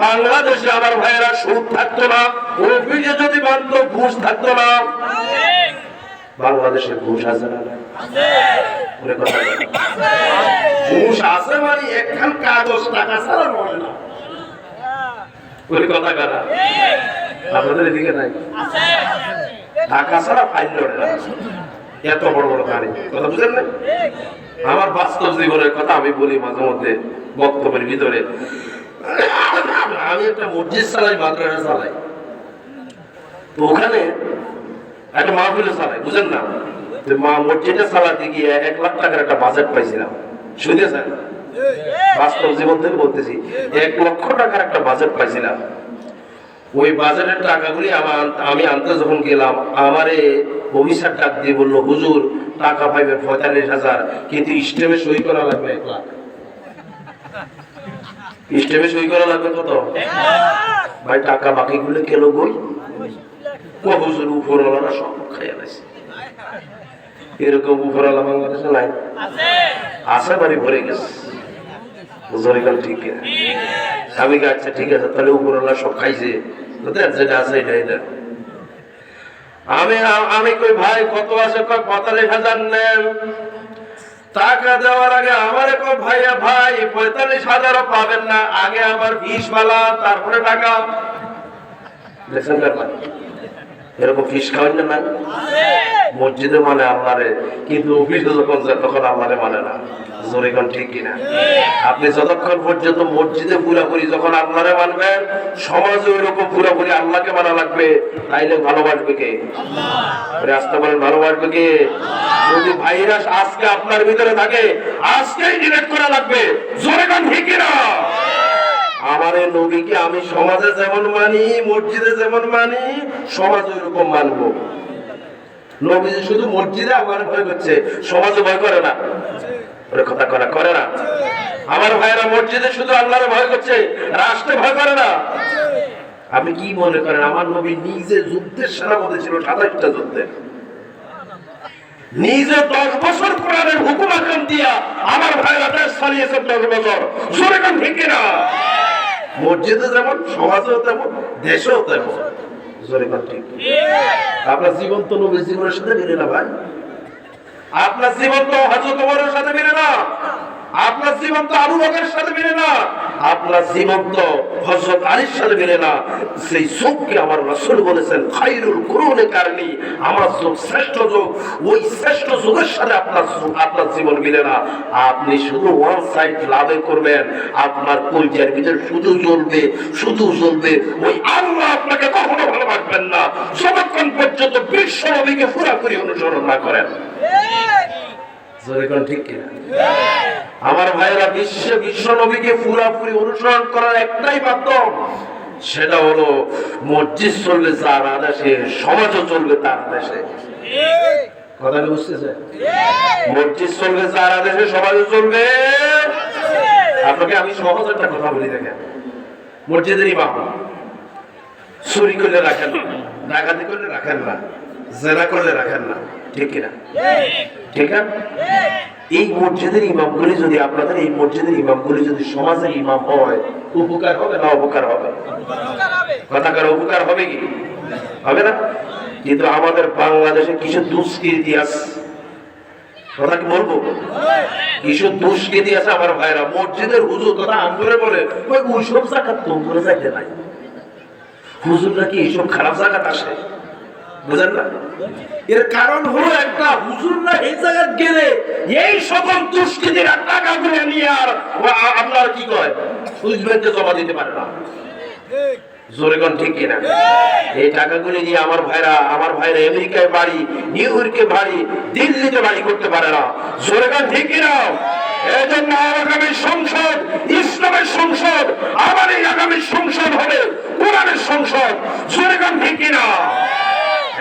বাংলাদেশে আমার ভাইয়েরা সুদ থাকতো না, অফিসে যদি মানতো ঘুষ থাকতো না। বাংলাদেশে ঘুষ আছে না? ঘুষ আছে মানে একখান ছাড়া বলে। কথা এদিকে নাই? ছাড়া এত বড় বড় গাড়ি কথা না আমার বাস্তব জীবনের কথা আমি বলি মাঝে মধ্যে বক্তব্যের ভিতরে। আমি একটা মসজিদ চালাই মাদ্রাসা চালাই। তো ওখানে একটা মাহফিলে চালাই বুঝেন না? মা মসজিদে চালাতে গিয়ে এক লাখ টাকার একটা বাজেট পাইছিলাম। শুনেছেন? বাস্তব জীবন থেকে বলতেছি এক লক্ষ টাকার একটা বাজেট পাইছিলাম। ওই বাজারের টাকাগুলি আমার আমি আনতে যখন গেলাম আমারে ভবিষ্যৎ ডাক দিয়ে বলল হুজুর টাকা পাইবে পঁয়তাল্লিশ হাজার কিন্তু স্টেমে সই করা লাগবে এক লাখ। স্টেমে সই করা লাগবে কত? ভাই, টাকা বাকি গুলো কেন গই হুজুর উপরওয়ালা সব খাইয়া লাইছে। এরকম উপরওয়ালা বাংলাদেশে নাই। আছে বাড়ি ভরে গেছে। আমি আচ্ছা ঠিক আছে, তাহলে উপরওয়ালা সব খাইছে। যেটা আছে এটা আমি আমি কই, ভাই, কত আছে কয়, পঁয়তাল্লিশ হাজার নেন। টাকা দেওয়ার আগে আমার এখন ভাইয়া, ভাই, পঁয়তাল্লিশ হাজার পাবেন না। আগে আমার ফিস বালা তারপরে টাকা। এরকম ফিস মসজিদে মানে আমারে কিন্তু অফিসে যখন যায় তখন আমারে মানে না। ঠিক কিনা? আপনি যতক্ষণ পর্যন্ত মসজিদে পুরাপুরি যখন আল্লাহরে মানবেন, সমাজে ওইরকম পুরাপুরি আল্লাহকে মানা লাগবে, তাইলে ভালোবাসবে কে? আরে আসতে বলেন, ভালোবাসবে কে? যদি ভাইরাস আজকে আপনার ভিতরে থাকে, আজকেই ডিলেট করা লাগবে। ঠিক কিনা? নবীকে আমি সমাজে যেমন মানি, মসজিদে যেমন মানি, সমাজ ওইরকম মানবো? নবী যে শুধু মসজিদে আমার ভয় করছে, সমাজে ভয় করে না। কথা করা, করে না। আমার ভাইয়েরা মসজিদে শুধু আল্লাহরে ভয় করছে, রাষ্ট্রে ভয় করে না। আপনি কি মনে করেন, আমার নবী নিজে যুদ্ধের সেনাপতি ছিল সাতাশটা যুদ্ধের নিজে দশ বছর কোরআনের হুকুম আকাম দিয়া আমার ভাইরা দেশ চালিয়েছে দশ বছর। জোরে কান ঠিক না মসজিদে যেমন, সমাজেও তেমন, দেশেও তেমন। জোরে কান ঠিক আপনার জীবন তো নবীর জীবনের সাথে মিলে না ভাই। আপনার জীবন তো হজরত ওমরের সাথে মিলে না। আপনার জীবন তো আবু বকরের সাথে মিলে না। আপনার জীবন তো হযরত আলীর মিলে না সেই যুগকে আমার রাসূল বলেছেন খায়রুল কুরুনে কারণী আমার যুগ শ্রেষ্ঠ যুগ ওই শ্রেষ্ঠ যুগের সাথে আপনার আপনার জীবন মিলে না। আপনি শুধু ওয়ান সাইড লাভে করবেন আপনার কলজার ভিতরে শুধু জ্বলবে শুধু জ্বলবে ওই আল্লাহ আপনাকে কখনো ভালো ভালোবাসবেন না। যতক্ষণ পর্যন্ত বিশ্ব নবীকে পুরাপুরি অনুসরণ না করেন। জোরে কোন ঠিক কিনা? আমার ভাইয়েরা বিশ্ব বিশ্ব নবীকে পুরাপুরি অনুসরণ করার একটাই মাধ্যম, সেটা হলো মসজিদ চলবে যার আদেশে, সমাজও চলবে তার আদেশে। কথা বুঝতেছে? মসজিদ চলবে যার আদেশে, সমাজও চলবে। আপনাকে আমি সহজ একটা কথা বলি দেখেন। মসজিদের ইমাম চুরি করলে রাখেন না, ডাকাতি করলে রাখেন না, জেনা করলে রাখেন না, ঠিক কিনা? ঠিক না? এই মসজিদের ইমামগুলি যদি আপনাদের, এই মসজিদের ইমামগুলি যদি সমাজের ইমাম হয়, উপকার হবে না অপকার হবে? কথা কার উপকার হবে কি? হবে না? কিন্তু আমাদের বাংলাদেশে কিছু দুষ্কৃতি আছে। কথা কি বলব? কিছু দুষ্কৃতি আছে আমার ভাইরা। মসজিদের হুজুর কথা আন্দোলনে বলে, ওই ওইসব জায়গা তোম করে যাইতে নাই। হুজুর নাকি এইসব খারাপ জায়গাতে আসে? আমার ভাইরা আমার ভাইরা আমেরিকায় বাড়ি, নিউ ইয়র্কে বাড়ি, দিল্লিতে বাড়ি করতে পারে না। ঠিক কিনা? এই জন্য আগামী সংসদ, ইসলামের সংসদ আমার এই আগামী সংসদ হবে, কোরআনের সংসদ। জোরে কোন ঠিক কিনা?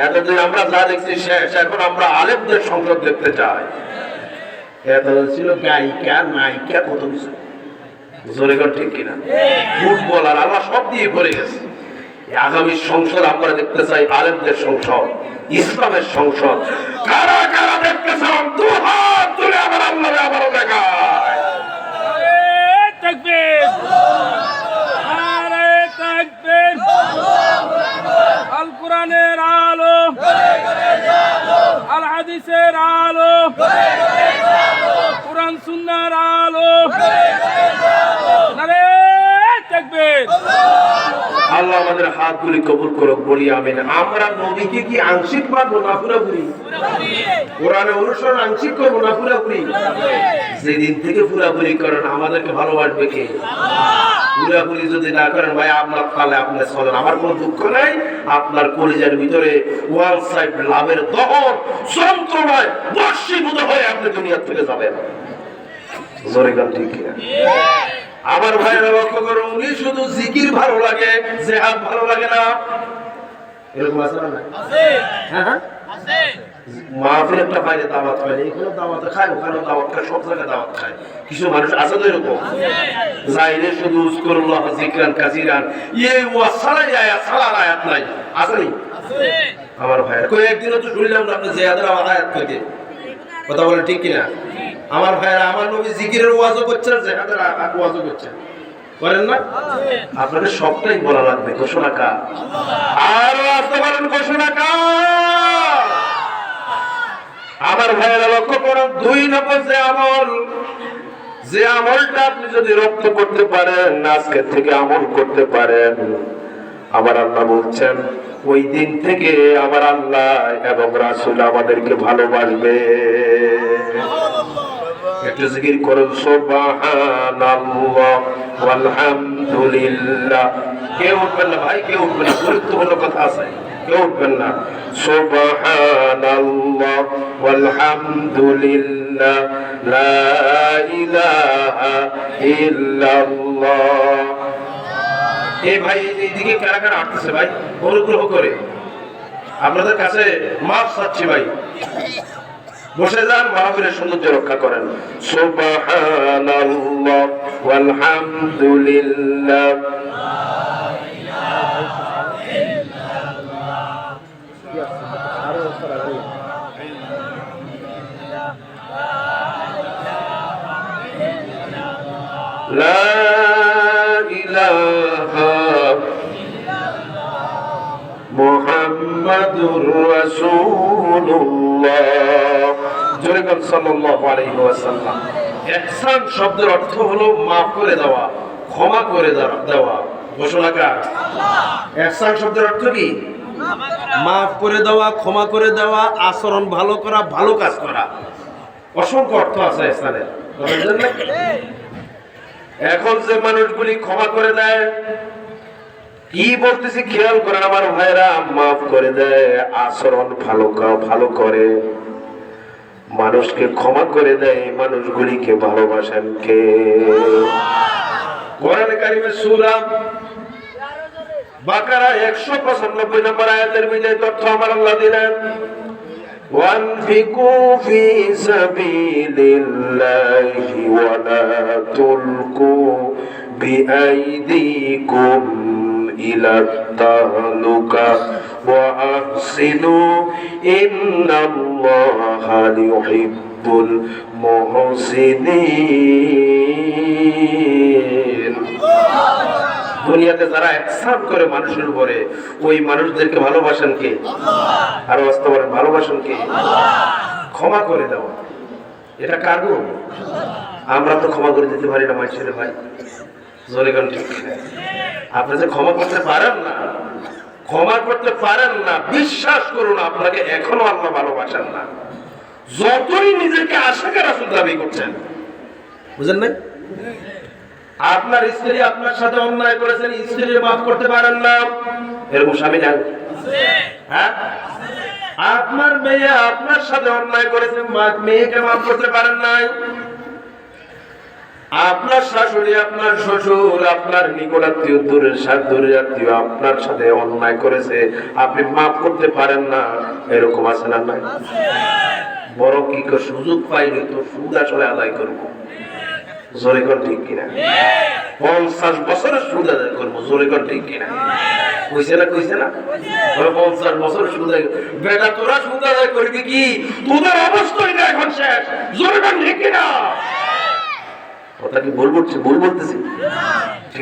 এতদিন আমরা যা দেখছি শেষ, এখন আমরা আলেমদের সংসদ দেখতে চাই। এতদিন ছিল গায়িকা নায়িকা কত কিছু। জোরে ঠিক কিনা? ফুটবল আর আল্লাহ সব দিয়ে ভরে গেছে। আগামী সংসদ আমরা দেখতে চাই আলেমদের সংসদ, ইসলামের সংসদ। কারা কারা দেখতে চান? দু হাত তুলে আমার আল্লাহ আল কোরআনের আলো। আল হাদিসের আলো। কোরআন সুন্দর আলো। দেখবেন আল্লাহ আমাদের হাতগুলি কবুল করুক, বলি আমিন। আমরা নবীকে কি আংশিক মানবো না পুরোপুরি কোরআনে অনুসরণ আংশিক করব না পুরোপুরি যেদিন থেকে পুরাপুরি করেন, আমাদেরকে ভালোবাসবে কে? আল্লাহ পুরোপুরি যদি না করেন ভাই আপনার তাহলে আপনি চলেন। আমার কোনো দুঃখ নাই। আপনার কলিজার ভিতরে ওয়ান সাইড লাভের দহন যন্ত্রণায় বর্ষীভূত হয়ে আপনি দুনিয়ার থেকে যাবেন। জোরে গান ঠিক? আমার ভাইয়েরা লক্ষ্য করুন উনি শুধু জিকির ভালো লাগে জেহাদ ভালো লাগে না। এরকম আছে না নাই? হ্যাঁ হ্যাঁ। মাহফিল একটা বাইরে দাওয়াত খায় এখানে দাওয়াত খায় ওখানে দাওয়াত খায় সব জায়গায় দাওয়াত খায়। কিছু মানুষ আছে তো এরকম? যাইলে শুধু উস্কুরুল্লাহ জিকরান কাসিরান। ইয়ে ওয়া সালাই আয়াত সালার আয়াত নাই। আছে নি? আমার ভাইয়ের। কই একদিনও তো শুনলাম না আপনি জিয়াদের আমার আয়াত থেকে কথা বলে ঠিক কিনা? আমার ভাইয়েরা আমার নবী জিকিরের ওয়াজও করছেন জেহাদের ওয়াজও করছেন। করেন না? আপনাকে সবটাই বলা লাগবে ঘোষণা কার? আরও আসতে পারেন ঘোষণা কার? আমার ভাইয়েরা লক্ষ্য করুন, দুই নম্বর যে আমল, যে আমলটা আপনি যদি রপ্ত করতে পারেন আজকে থেকে আমল করতে পারেন। আমার আল্লাহ বলছেন, ওই দিন থেকে আমার আল্লাহ এবং রাসুল আমাদেরকে ভালোবাসবে। একটু জিকির করুন, সুবহানাল্লাহ, ওয়ালহামদুলিল্লাহ। কেউ উঠবেন ভাই? কেউ উঠবেন গুরুত্বপূর্ণ কথা আছে। কেউ ভাই এইদিকে ভাই, অনুগ্রহ করে। আপনাদের কাছে মাফ চাচ্ছি ভাই। বসে যান সৌন্দর্য রক্ষা করেন। সুবহানাল্লাহ, ওয়ালহামদুলিল্লাহ। সাল্লাল্লাহু আলাইহি ওয়াসাল্লাম। ইহসান শব্দের অর্থ হলো মাফ করে দেওয়া ক্ষমা করে দেওয়া- দেওয়া ঘোষণাকার ইহসান শব্দের অর্থ কি? মাফ করে দেওয়া ক্ষমা করে দেওয়া আচরণ ভালো করা ভালো কাজ করা। অসংখ্য অর্থ আছে? এখন যে মানুষগুলি ক্ষমা করে দেয়, কি বলতেছি খেয়াল করেন আমার ভাইরা মাফ করে দেয়, আচরণ ভালো ভালো করে। মানুষকে ক্ষমা করে দেয়, মানুষগুলিকে ভালোবাসেন কে? কোরআন কারিমে সূরা বাকারা একশো পঁচানব্বই নম্বর আয়াতের বিজয় তথ্য আমার আল্লাহ দিলেন। وانفقوا في سبيل الله ولا تلقوا بأيديكم إلى التهلكة وأحسنوا إن الله يحب المحسنين. দুনিয়াতে যারা একসাথ করে মানুষের উপরে ওই মানুষদেরকে ভালোবাসেন কে? আর বাস্তবায়ন ভালোবাসেন কে? ক্ষমা করে দেওয়া। এটা কার গুণ? আমরা তো ক্ষমা করে দিতে পারি না মানুষের ভাই। জোরে গান ঠিক। আপনি যে ক্ষমা করতে পারেন না ক্ষমা করতে পারেন না বিশ্বাস করুন আপনাকে এখনও আল্লাহ ভালোবাসেন না। যতই নিজেকে আশাকে রাসুল দাবি করছেন বুঝেন নাই? আপনার স্ত্রী আপনার সাথে অন্যায় করেছেন স্ত্রীর মাফ করতে পারেন না। এরকম স্বামী নেন হ্যাঁ? আপনার মেয়ে আপনার সাথে অন্যায় করেছেন মেয়েকে মাফ করতে পারেন নাই। আপনার শাশুড়ি, আপনার শ্বশুর, আপনার নিকট আত্মীয়, দূরের সাথে দূরের আত্মীয় আপনার সাথে অন্যায় করেছে, আপনি মাফ করতে পারেন না। এরকম আছে না নাই? বড় কি সুযোগ পাইনি তো সুদ আসলে আদায় করব। জোরে কর ঠিক কিনা? পঞ্চাশ বছরের সুদ আদায় করব জোরে কর ঠিক কিনা?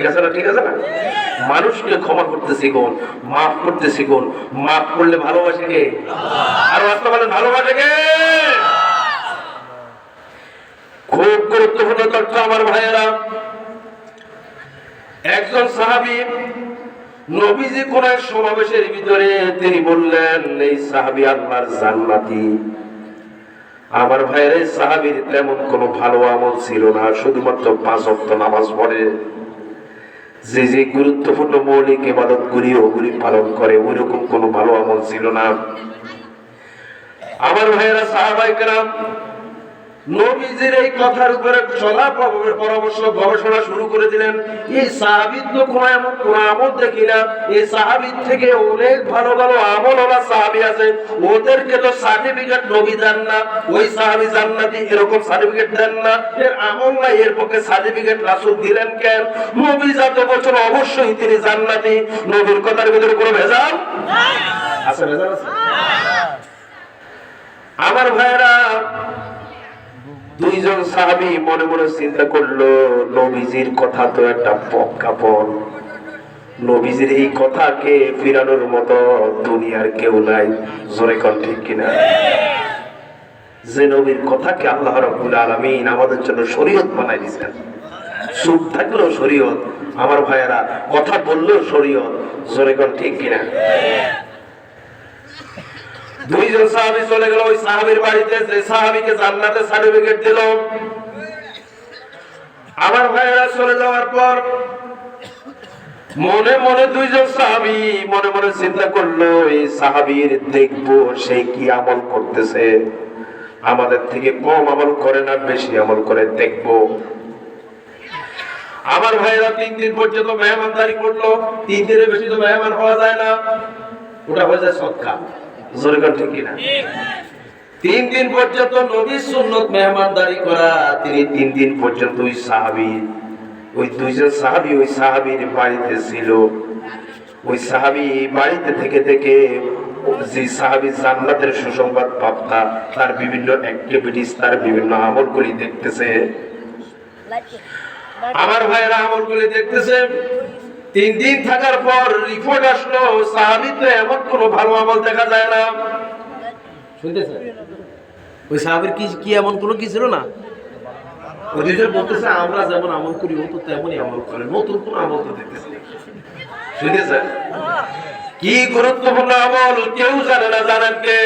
আছে না, ঠিক আছে না? মানুষকে ক্ষমা করতে শিখুন মাফ করতে শিখুন মাফ করলে ভালোবাসে কে? আর ভালোবাসে কে খুব গুরুত্বপূর্ণ তথ্য আমার ভাইয়েরা, একজন সাহাবী নবীজি কোন এক সমাবেশের ভিতরে তিনি বললেন, এই সাহাবী আল্লাহর জান্নাতি। আমার ভাইয়ের এই সাহাবীর তেমন কোনো ভালো আমল ছিল না, শুধুমাত্র পাঁচ ওয়াক্ত নামাজ পড়ে। যে যে গুরুত্বপূর্ণ মৌলিক ইবাদত গুলি ওগুলি পালন করে, ওইরকম কোনো ভালো আমল ছিল না। আমার ভাইয়েরা সাহাবাই কেরাম নবীজির এই কথার উপরে চলা পরামর্শ গবেষণা শুরু করে দিলেন এই সাহাবিদ তো কোন এমন কোন আমল দেখি না। এই সাহাবিদ থেকে অনেক ভালো ভালো আমল ওরা সাহাবি আছে। ওদেরকে তো সার্টিফিকেট নবী দেন না। ওই সাহাবি জান্নাতি এরকম সার্টিফিকেট দেন না। এর আমল না এর পক্ষে সার্টিফিকেট রাসূল দিলেন কেন? নবী যত বছর অবশ্যই তিনি জান্নাতি। নবীর কথার ভিতরে কোনো ভেজাল আছে ভেজাল আছে? আমার ভাইরা দুইজন সাহাবি মনে মনে চিন্তা করল, নবীজির কথা তো একটা প্রজ্ঞাপন নবীজির এই কথাকে ফিরানোর মতো দুনিয়ার কেউ নাই, জোরে কন ঠিক কিনা? যে নবীর কথাকে আল্লাহ রাব্বুল আলামিন আমাদের জন্য শরীয়ত বানাই দিয়েছেন। সুখ থাকলেও শরীয়ত। আমার ভাইয়েরা, কথা বললেও শরীয়ত। জোরে কন ঠিক কিনা? দুইজন সাহাবী চলে গেল, ওই সাহাবীর বাড়িতে যে সাহাবীকে জান্নাতে সার্টিফিকেট দিল। আমার ভাইয়েরা চলে যাওয়ার পর মনে মনে দুইজন সাহাবী মনে মনে চিন্তা করল এই সাহাবীর দেখব সে কি আমল করতেছে। আমাদের থেকে কম আমল করে না, বেশি আমল করে দেখব। আমার ভাইয়েরা তিন দিন পর্যন্ত মেহমানদারি করল। তিন দিনের বেশি তো মেহমান হওয়া যায় না। ওটা হয়ে যায় সৎকা জোরে কর ঠিক কিনা তিন দিন পর্যন্ত নবীর সুন্নত মেহমানদারি করা, তিনি তিন দিন পর্যন্ত ওই সাহাবি, ওই দুইজন সাহাবি ওই সাহাবির বাড়িতে ছিল। ওই সাহাবি বাড়িতে থেকে থেকে যে সাহাবি জান্নাতের সুসংবাদ প্রাপ্তা তার বিভিন্ন অ্যাক্টিভিটিস তার বিভিন্ন আমলগুলি দেখতেছে। আমার ভাইয়েরা আমলগুলি দেখতেছে। তিন দিন থাকার পর রিপোর্ট আসলো সাহাবিতে এমন কোনো ভালো আমল দেখা যায় না। শুনতেছেন ওই সাহাবের কি কি এমন কোনো কি ছিল না? ওদিকে বলতেছে আমরা যেমন আমল করি ও তো তেমনই আমল করে। নতুন কোন আমল তো দেখতেছি না। কি গুরুত্বপূর্ণ আমল কেউ জানে না জানেন কে?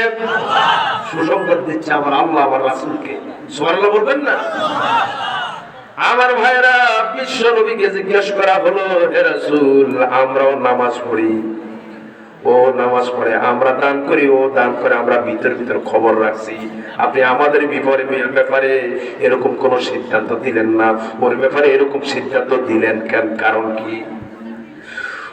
সুসংবাদ দিচ্ছে আমার আল্লাহ আমার রাসুলকে। সুবহানাল্লাহ বলবেন না? আমার ভাইরা, বিশ্ব নবীকে জিজ্ঞেস করা হলো, হে রাসূল, আমরাও নামাজ পড়ি? ও নামাজ পড়ে, আমরা দান করি, ও দান করে আমরা ভিতর ভিতর খবর রাখছি। আপনি আমাদের বিপরে ব্যাপারে এরকম কোন সিদ্ধান্ত দিলেন না। ওর ব্যাপারে এরকম সিদ্ধান্ত দিলেন কেন? কারণ কি?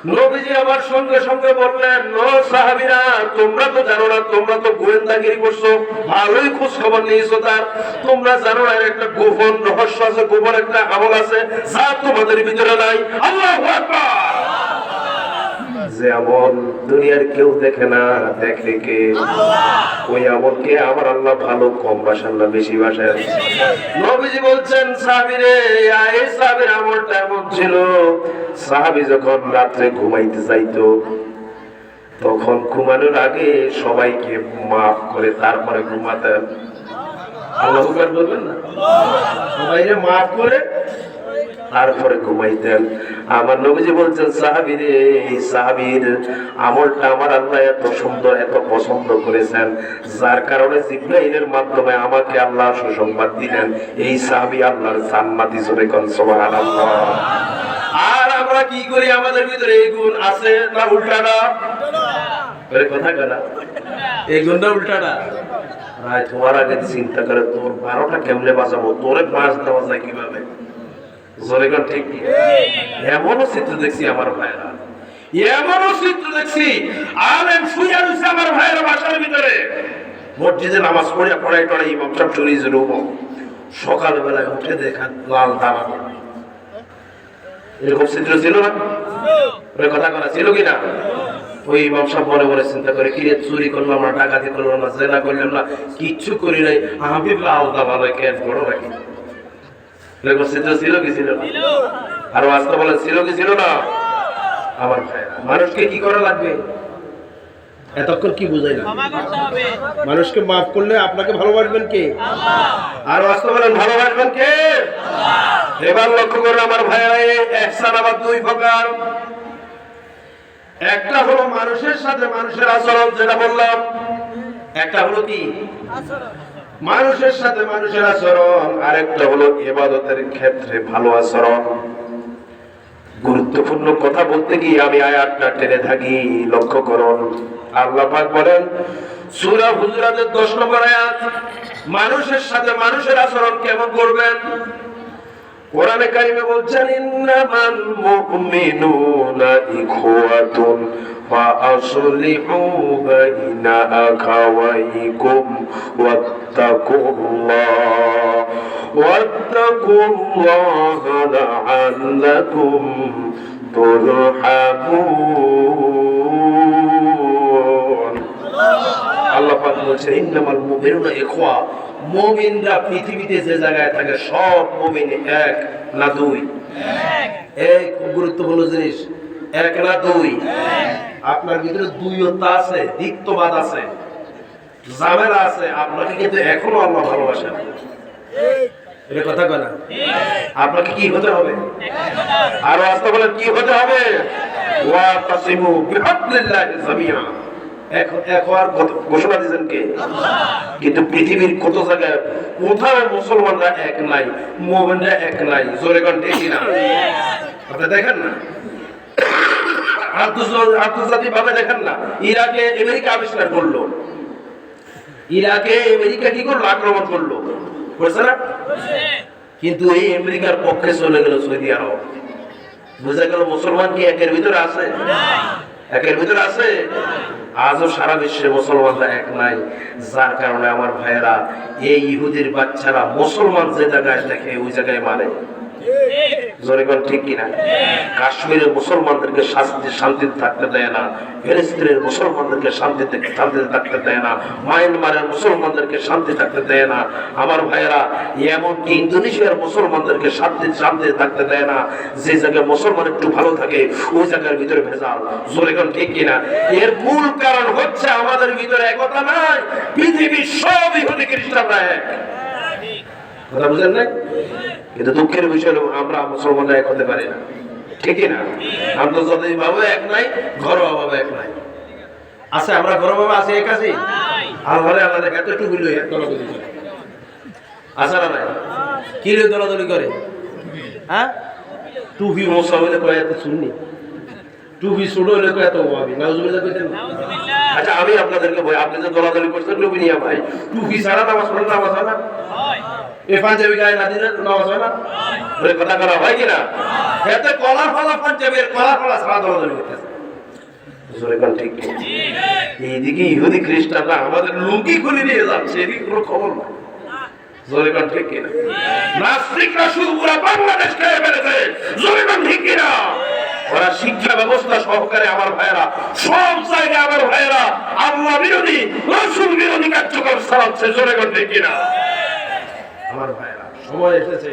নবীজি আমার সঙ্গে সঙ্গে বললেন, ন সাহাবিরা, তোমরা তো জানো না, তোমরা তো গোয়েন্দাগিরি করছ, ভালোই খোঁজ খবর নিয়েছো তার। তোমরা জানো না একটা গোপন রহস্য আছে, গোপন একটা আমল আছে, যা তোমাদের ভিতরে নাই। আল্লাহ আকবার! যে আমল দুনিয়ার কেউ দেখে না দেখে কে? ওই আমলকে আমার আল্লাহ ভালো কম বাসান না বেশি বাসায় নবীজি বলছেন সাহাবিরে এই সাহাবির আমলটা এমন ছিল। সাহাবি যখন রাত্রে ঘুমাইতে যাইতো তখন ঘুমানোর আগে সবাইকে মাফ করে তারপরে ঘুমাতেন। আল্লাহ বলবেন না? সবাইকে মাফ করে তারপরে ঘুমাইতেন। আমার নবীজি বলছেন সাহাবির সাহাবির আমলটা আমার আল্লাহ এত সুন্দর, এত পছন্দ করেছেন। যার কারণে জিব্রাইলের মাধ্যমে আমাকে আল্লাহ সুসংবাদ দিলেন। এই সাহাবি আল্লাহর জান্নাতি জোরে কোন, সুবহানাল্লাহ। আর আমরা কি করি? আমাদের ভিতরে এই গুণ আছে না উল্টাটা? কথা কানা এই গুণটা উল্টাটা? রায় তোমার আগে চিন্তা করে, তোর বারোটা কেমনে বাঁচাবো তোরে বাঁচ দেওয়া যায় কীভাবে? জোরেগণ ঠিক কি? এমনও চিত্র দেখছি আমার ভাইরা এমনও চিত্র দেখছি, আলেম শুয়ে রয়েছে আমার ভাইয়ের বাসার ভিতরে। মসজিদে নামাজ পড়ে পড়াই টড়াই ইমাম সাহেব চলে রুম। সকালবেলায় উঠে দেখা লাল দানা এরকম চিত্র ছিল না? ওই কথা করা ছিল কিনা? ওই ইমাম সাহেব মনে মনে চিন্তা করে, কিরে, চুরি করলাম না, ডাকাতি করলাম না, জেনা করলাম না, কিচ্ছু করি নাই। আমি লাল দাবালো কেন বড় রাখি চিত্র ছিল কি ছিল না? আর বাস্তব বলে ছিল কি ছিল না? আমার মানুষকে কি করা লাগবে? এতক্ষণ কি ক্ষমা মানুষকে মাফ করলে আপনাকে ভালোবাসবেন কে? আর বাস্তব বলেন ভালোবাসবেন কে? এবার লক্ষ্য করুন আমার ভাইয়েরা একসান আবার দুই প্রকার। একটা হলো মানুষের সাথে মানুষের আচরণ যেটা বললাম। একটা হলো কি? মানুষের সাথে মানুষের আচরণ, আরেকটা হলো এবাদতের ক্ষেত্রে ভালো আচরণ। গুরুত্বপূর্ণ কথা বলতে গিয়ে আমি আয়াতটা টেনে থাকি, লক্ষ্য করুন। আল্লাহ পাক বলেন, সূরা হুজুরাতের 10 নম্বর আয়াত, মানুষের সাথে মানুষের আচরণ কেমন করবেন? কোরআনে কারিমে বলছেন, ইন্নামাল মুমিনুনা ইখওয়াতুন ফাআসলিহু বাইনা আখাওয়াইকুম ওয়াত্তাকুল্লাহ ওয়াত্তাকুল্লাহ লাআল্লাকুম তুরহামুন আল্লাহ পাক বলছেন ইন্নামাল মুমিনুনা ইখওয়া। মুমিনরা পৃথিবীতে যে জায়গায় থাকে সব মুমিন এক না দুই? এই খুব গুরুত্বপূর্ণ জিনিস এক না দুই। আপনার ভিতরে আছে দিক্তবাদ আছে, ঝামেলা আছে, আপনাকে কিন্তু এখনও আল্লাহ না। ঘোষণা কে? কিন্তু পৃথিবীর কত জায়গায় কোথাও মুসলমানরা এক নাই, মোমেনরা এক নাই, জোরে দেখি না আপনি দেখেন না? আন্তর্জাতিক ভাবে দেখেন না, ইরাকে আমেরিকা আবিষ্কার করল। ইরাকে আমেরিকা কি করল? আক্রমণ করল। বুঝছে না? কিন্তু এই আমেরিকার পক্ষে চলে গেল সৌদি আরব। বোঝা গেল মুসলমান কি একের ভিতরে আছে? একের ভিতরে আছে? আজও সারা বিশ্বে মুসলমানরা এক নাই। যার কারণে আমার ভাইয়েরা, এই ইহুদির বাচ্চারা মুসলমান যে জায়গায় দেখে, ওই জায়গায় মানে। আমার এমনকি ইন্দোনেশিয়ার মুসলমানদেরকে শান্তি শান্তিতে থাকতে দেয় না। যে জায়গায় মুসলমান একটু ভালো থাকে, ওই জায়গার ভিতরে ভেজাল। জোরে ঠিক কিনা? এর মূল কারণ হচ্ছে আমাদের ভিতরে একতা নাই, পৃথিবীর সব ইহুদি খ্রিস্টানরা এক। কথা বুঝেন না কিন্তু দুঃখের বিষয় হলো আমরা মুসলমানরা এক হতে পারি না। ঠিকই না? আন্তর্জাতিক ভাবে এক নাই ঘরোয়া ভাবে এক নাই। আছে আমরা ঘরোয়া ভাবে আছি এক আছি? আর ঘরে আল্লাহ দেখা তো টুপি লই দলাদলি করে। আছে না নাই? কি রে দলাদলি করে? হ্যাঁ? টুপি মোসা হইলে কয় এত শুননি টুপি ছোট হলে কয় এত নাউজুবিল্লাহ কইতেন আচ্ছা আমি আপনাদেরকে বলি আপনি যে দলাদলি করছেন টুপি নিয়ে ভাই। টুপি ছাড়া নামাজ পড়লে নামাজ হয় না? পাঞ্জাবি গায়ে না দিলে নামাজ হয় না? বলে, কথা করা হয় কিনা এতে কলা ফলা পাঞ্জাবের কলা ফলা ছাড়া দলাদলি করতেছে এইদিকে ইহুদি খ্রিস্টানরা আমাদের লুঙ্গি খুলে নিয়ে যাচ্ছে, এদিকে কোনো খবর ওরা শিক্ষা ব্যবস্থা সহকারে আমার ভাইয়েরা, সব জায়গায় আমার ভাইয়েরা আল্লাহ বিরোধী, রসুল বিরোধী কার্যক্রম চালাচ্ছে। জোরে ঠিক কিনা আমার ভাইয়েরা, সময় এসেছে।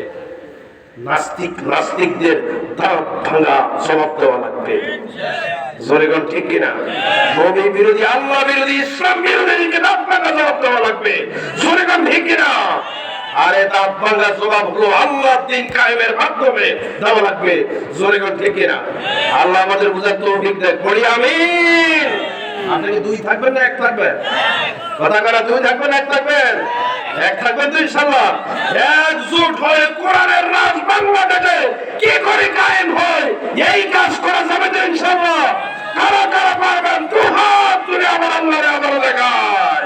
নাস্তিক, নাস্তিকদের ভাঙা লাগবে। জোরেগণ ঠিক কিনা? নবী বিরোধী, আল্লাহ বিরোধী, ইসলাম ভাঙা লাগবে। জোরেগণ ঠিক কিনা? আরে দাঁত ভাঙা জবাব হলো আল্লাহ দিন কায়েমের মাধ্যমে দেওয়া লাগবে। জোরেগণ ঠিক কিনা? আল্লাহ আমাদের বুঝার তৌফিক দেখ পড়ি আমিন। আপনি দুই থাকবেন না এক থাকবেন? কথা করা দুই থাকবেন এক থাকবেন? এক থাকবেন তো ইনশাল্লাহ একজোট হয়ে কোরআনের রাজ বাংলাদেশে কি করে কায়েম হয়? এই কাজ করা যাবে তো ইনশাল্লাহ কারা কারা পারবেন, দু হাত তুলে আমার দেখায়।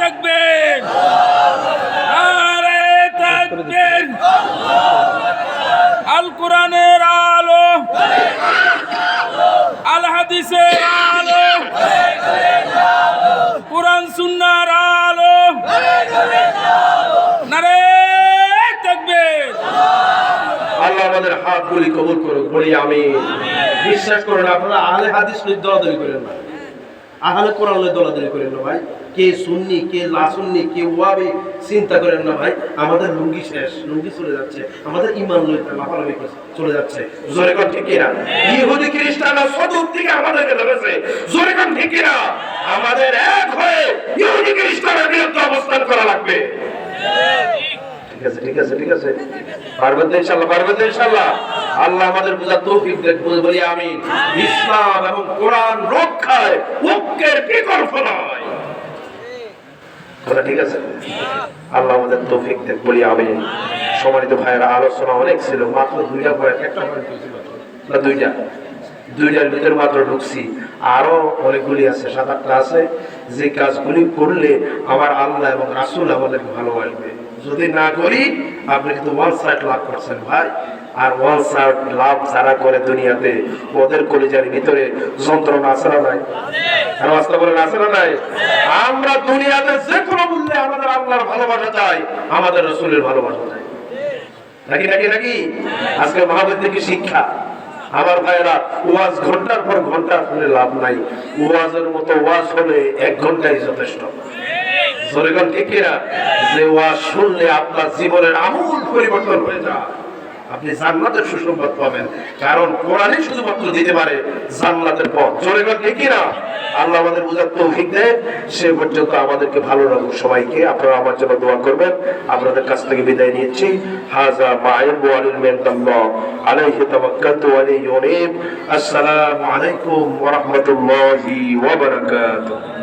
থাকবেন আরে থাকবেন আল কোরআনের আলো। আল হাদিসের আলো। আমি বিশ্বাস করেন আপনারা আহলে হাদিস লই দলাদলি করেন না। আহলে কোরআন দলাদলি করেন না ভাই। কে সুন্নি, কে লা সুন্নি কে ওয়াবি, চিন্তা করেন না ভাই। আমাদের লুঙ্গি শেষ, লুঙ্গি চলে যাচ্ছে। আমাদের ইমান লাফালাফি চলে যাচ্ছে। জোরে কর ঠিক কিনা? ইহুদি, খ্রিস্টান শয়তানরা চতুর্দিকে আমাদেরকে ধরেছে। জোরে কোন ঠিক না আমাদের এক হয়ে ইহুদি, খ্রিস্টানের বিরুদ্ধে অবস্থান করা লাগবে। ঠিক আছে, ঠিক আছে ঠিক আছে। পারবেন তো ইনশাল্লাহ ইনশাল্লাহ। আল্লাহ আমাদের বুঝার তৌফিক বুঝে বলি আমি কোরআন রক্ষায় ঠিক আছে? আল্লাহ আমাদের তৌফিক বলি আমি সম্মানিত ভাইয়েরা, আলোচনা অনেক ছিল, মাত্র দুইটা পয়েন্ট একটা দুইটা। দুইটার ভিতরে মাত্র ঢুকছি। আরও অনেকগুলি আছে, সাত আটটা আছে। যে কাজগুলি করলে আমার আল্লাহ এবং রাসুল আমাদেরকে ভালোবাসবে। যদি না করি, আপনি কিন্তু ওয়ান সাইড লাভ করছেন ভাই। আর ওয়ান সাইড লাভ যারা করে দুনিয়াতে, ওদের কলিজার ভিতরে যন্ত্রণা আছে না নাই? আর বাস্তব বলেন, আছে নাই? আমরা দুনিয়াতে যে কোনো মূল্যে আমাদের আল্লাহর ভালোবাসা চাই, আমাদের রসুলের ভালোবাসা চাই। নাকি নাকি নাকি? আজকে মহাবিদ্যালয় শিক্ষা। আমার ভাইরা ওয়াজ ঘণ্টার পর ঘণ্টা শুনে লাভ নাই। ওয়াজের মতো ওয়াজ হলে এক ঘন্টাই যথেষ্ট। কোন ঠিক কিনা যে ওয়াজ শুনলে আপনার জীবনের আমূল পরিবর্তন হয়ে যায়। আপনি জান্নাতের সুসংবাদ পাবেন। কারণ কোরআনই শুধুমাত্র দিতে পারে জান্নাতের পথ। জোরে ঠিক কিনা আল্লাহ আমাদের বুঝার তৌফিক দেয় সে পর্যন্ত আমাদেরকে ভালো রাখুক সবাইকে। আপনারা আমার জন্য দোয়া করবেন। আপনাদের কাছ থেকে বিদায় নিচ্ছি। হাজা মায়ের ওয়ালিল মেন্তাল্লাহ আলাইহি তাওয়াক্কালতু ওয়া আলাইহি উনীব আসসালামু আলাইকুম ওয়া রাহমাতুল্লাহি ওয়া বারাকাতুহু।